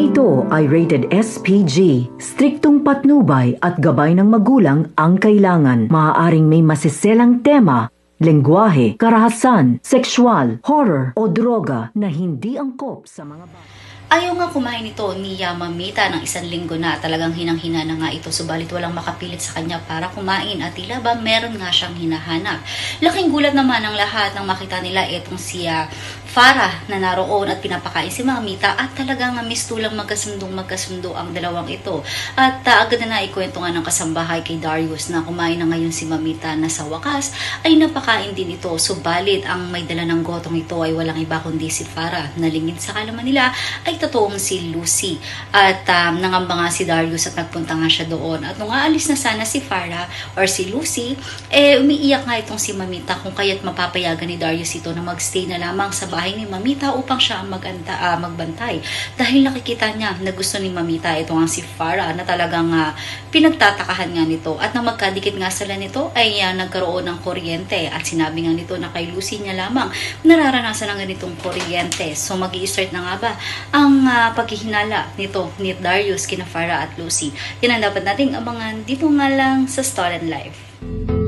ito ay rated SPG. Striktong patnubay at gabay ng magulang ang kailangan. Maaaring may masiselang tema, lengguwahe, karahasan, sexual, horror o droga na hindi angkop sa mga bata. Ayaw nga kumain ito ni Yamamita ng isang linggo na talagang hinang-hina na nga ito subalit walang makapilit sa kanya para kumain at tila ba meron nga siyang hinahanap. Laking gulat naman ang lahat nang makita nila itong si ah, Farah na naroon at pinapakain si Mamita at talagang uh, mistulang magkasundong magkasundo ang dalawang ito. At ah, agad na naikwento nga ng kasambahay kay Darius na kumain na ngayon si Mamita na sa wakas ay napakain din ito. Subalit ang may dala ng gotong ito ay walang iba kundi si Farah. Nalingid sa kalaman nila ay totoong si Lucy. At um, nangamba nga si Darius at nagpunta nga siya doon. At nung aalis na sana si Farah or si Lucy, eh umiiyak nga itong si Mamita kung kaya't mapapayagan ni Darius ito na magstay na lamang sa bahay ni Mamita upang siya ang maganda, ah, magbantay. Dahil nakikita niya na gusto ni Mamita ito nga si Farah na talagang ah, pinagtatakahan nga nito. At nang magkadikit nga sila nito ay ah, nagkaroon ng kuryente. At sinabi nga nito na kay Lucy niya lamang nararanasan ng ganitong kuryente. So mag start na nga ba ang ah, paghihinala nito ni Darius kina Farah at Lucy. Yan ang dapat nating abangan dito nga lang sa Stolen Life.